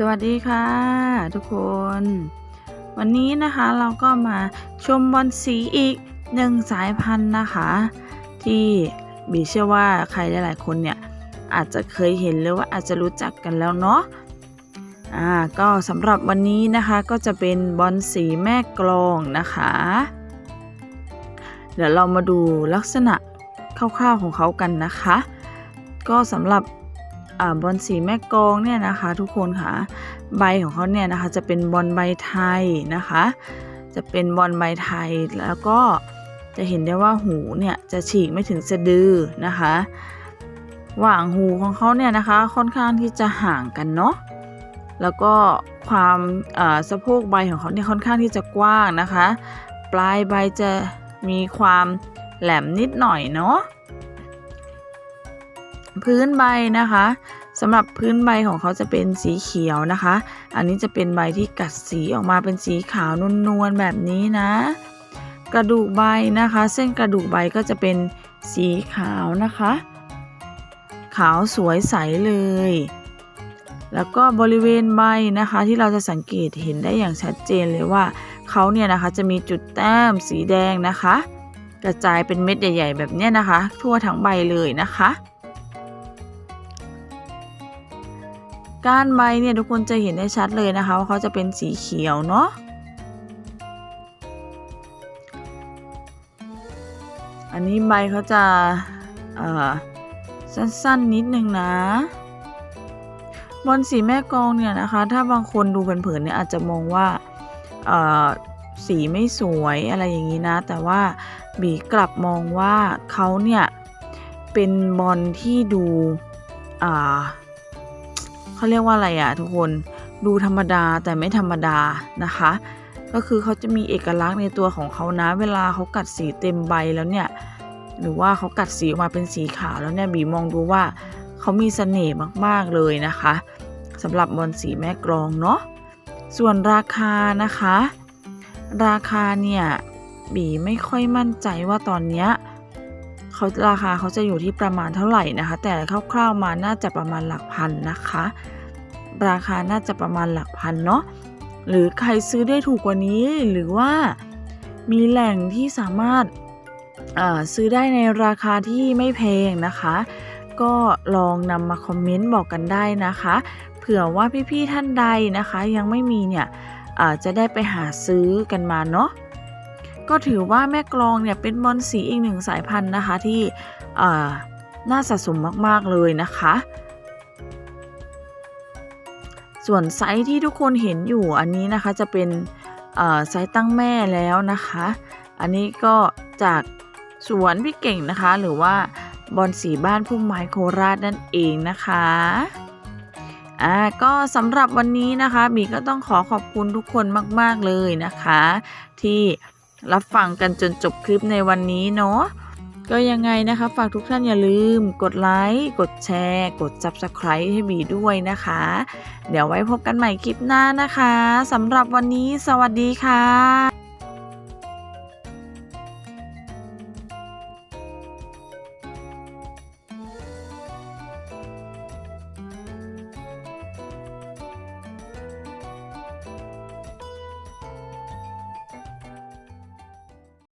สวัสดีค่ะ ทุกคน วันนี้นะคะเราก็มาชมบอลสีอีกหนึ่งสายพันธุ์นะคะ ที่บีเชื่อว่าใครหลายๆคนเนี่ย อาจจะเคยเห็นหรือว่าอาจจะรู้จักกันแล้วเนาะอ่าก็สำหรับวันนี้นะคะก็จะเป็นบอลสีแม่กลองนะคะ เดี๋ยวเรามาดูลักษณะคร่าวๆของเขากันนะคะ ก็สำหรับ บอลสีแม่กองเนี่ยนะคะทุกคนค่ะใบของเขาเนี่ยนะคะจะเป็นบอลใบไทยนะคะ จะเป็นบอลใบไทยแล้วก็จะเห็นได้ว่าหูเนี่ยจะฉีกไม่ถึงสะดือนะคะหว่างหูของเขาเนี่ยนะคะค่อนข้างที่จะห่างกันเนาะแล้วก็ความสะโพกใบของเขาเนี่ยค่อนข้างที่จะกว้างนะคะ ปลายใบจะมีความแหลมนิดหน่อยเนาะ พื้นใบนะคะสำหรับพื้นใบของเขาจะเป็นสีเขียวนะคะ อันนี้จะเป็นใบที่กัดสีออกมาเป็นสีขาวนวลๆแบบนี้นะ กระดูกใบนะคะ เส้นกระดูกใบก็จะเป็นสีขาวนะคะ ขาวสวยใสเลย แล้วก็บริเวณใบนะคะที่เราจะสังเกตเห็นได้อย่างชัดเจนเลยว่าเขาเนี่ยนะคะจะมีจุดแต้มสีแดงนะคะ กระจายเป็นเม็ดใหญ่ ๆ แบบเนี้ยนะคะ ทั่วทั้งใบเลยนะคะ ก้านใบเนี่ยทุกคนจะเห็นได้ชัดเลยนะคะว่าเขาจะเป็นสีเขียวเนาะอันนี้ใบเขาจะสั้นๆนิดนึงนะบอลสีแม่กองเนี่ยนะคะ ถ้าบางคนดูเผินๆเนี่ยอาจจะมองว่าสีไม่สวยอะไรอย่างนี้นะ แต่ว่าบีกลับมองว่าเขาเนี่ยเป็นบอลที่ดูอ่า เขาเรียกว่าอะไรอะทุกคนดูธรรมดาแต่ไม่ธรรมดานะคะ ก็คือเขาจะมีเอกลักษณ์ในตัวของเขานะ เวลาเขากัดสีเต็มใบแล้วเนี่ยหรือว่าเขากัดสีออกมาเป็นสีขาวแล้วเนี่ยบีมองดูว่าเขามีเสน่ห์มากๆเลยนะคะสำหรับบอลสีแม่กรองเนาะส่วนราคานะคะ ราคาเนี่ยบีไม่ค่อยมั่นใจว่าตอนเนี้ย เขาราคาเขาจะอยู่ที่ประมาณเท่าไหร่นะคะ แต่คร่าวๆมาน่าจะประมาณหลักพันนะคะ ราคาน่าจะประมาณหลักพันเนาะหรือใครซื้อได้ถูกกว่านี้หรือว่ามีแหล่งที่สามารถาซื้อได้ในราคาที่ไม่แพงนะคะ ก็ลองนำมาคอมเมนต์บอกกันได้นะคะ เผื่อว่าพี่ๆท่านใดนะคะ ยังไม่มีเนี่ยจะได้ไปหาซื้อกันมาเนาะ ก็ถือว่าแม่กลองเนี่ยเป็นบอลสีอีกหนึ่งสายพันธุ์นะคะที่น่าสะสมมากๆเลยนะคะ ส่วนไซส์ที่ทุกคนเห็นอยู่อันนี้นะคะจะเป็นไซส์ตั้งแม่แล้วนะคะ อันนี้ก็จากสวนพี่เก่งนะคะ หรือว่าบอลสีบ้านพุ่มไม้โคราชนั่นเองนะคะอ่าก็สำหรับวันนี้นะคะบีก็ต้องขอขอบคุณทุกคนมาก ๆ เลยนะคะ ที่ รับฟังกันจนจบคลิปในวันนี้เนาะก็ยังไงนะคะ ฝากทุกท่านอย่าลืม กดไลค์กดแชร์ กด Subscribe ให้บีด้วยนะคะ เดี๋ยวไว้พบกันใหม่คลิปหน้านะคะสำหรับวันนี้สวัสดีค่ะ